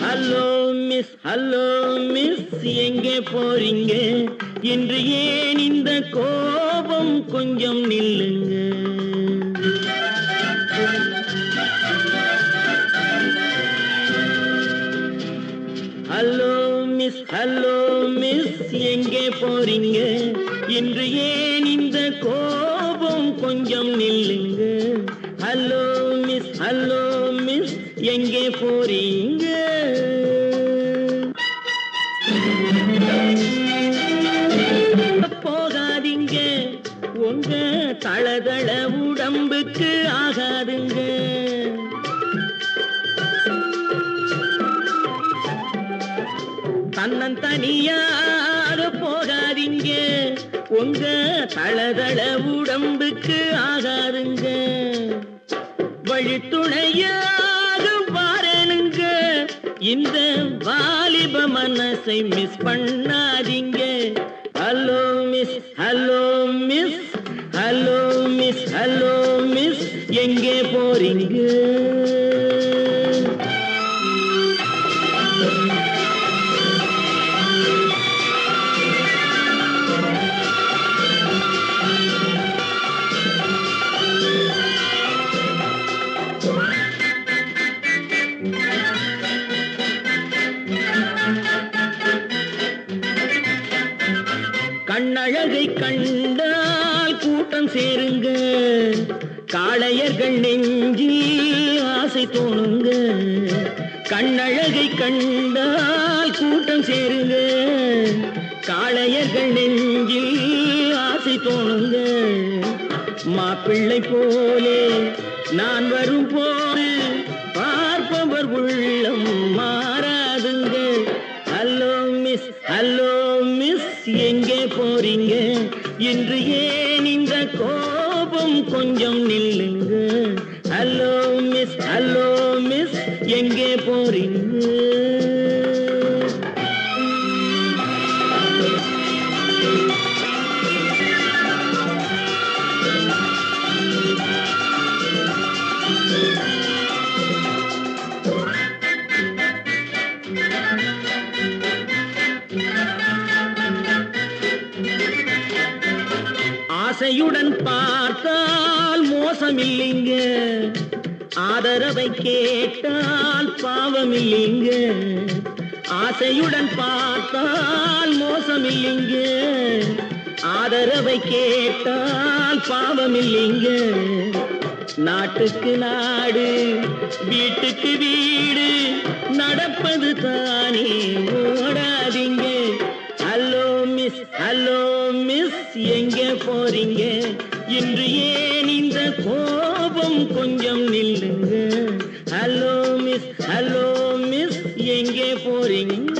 Hello hello miss எங்கே போறீங்க? இன்று ஏன் இந்த கோபம் கொஞ்சம் நில்லுங்க? மிஸ் எங்கே போறீங்க? இன்று ஏன் இந்த கோபம் கொஞ்சம் நில்லுங்க? ஹலோ மிஸ் ஹலோ மிஸ் எங்கே போறீங்க? போகாதீங்க. உங்க தளதள உடம்புக்கு ஆகாதுங்க. அண்ணன் தனியாக போகாதீங்க. உங்க தளதள உடம்புக்கு ஆகாதுங்க. வழித்துணையாக பாருங்க இந்த வாலிப மனசை மிஸ் பண்ணாதீங்க. Hello miss hello miss hello miss hello miss எங்கே போறீங்க? கண்ணழகை கண்டால் கூட்டம் சேருங்க. காளையர்கள் நெஞ்சில் ஆசை தோணுங்க. கண்ணழகை கண்டால் கூட்டம் சேருங்க. காளையர்கள் நெஞ்சில் ஆசை தோணுங்க. மாப்பிள்ளை போலே நான் வரும் போது பார்ப்பவர் உள்ள. இன்று ஏன் இந்த கோபம் கொஞ்சம் நில்லுங்க ஹலோ மிஸ் ஹலோ மிஸ் எங்கே போறீங்க Thank you. ஆசையுடன் பார்த்தால் மோசமில்லைங்க. ஆதரவை கேட்டால் பாவமில்லைங்க. ஆசையுடன் பார்த்தால் மோசமில்லைங்க. ஆதரவை கேட்டால் பாவமில்லைங்க. நாட்டுக்கு நாடு வீட்டுக்கு வீடு எங்கே போறீங்க? இன்று ஏன் இந்த கோபம் கொஞ்சம் நில்லுங்க ஹலோ மிஸ் ஹலோ மிஸ் எங்கே போறீங்க?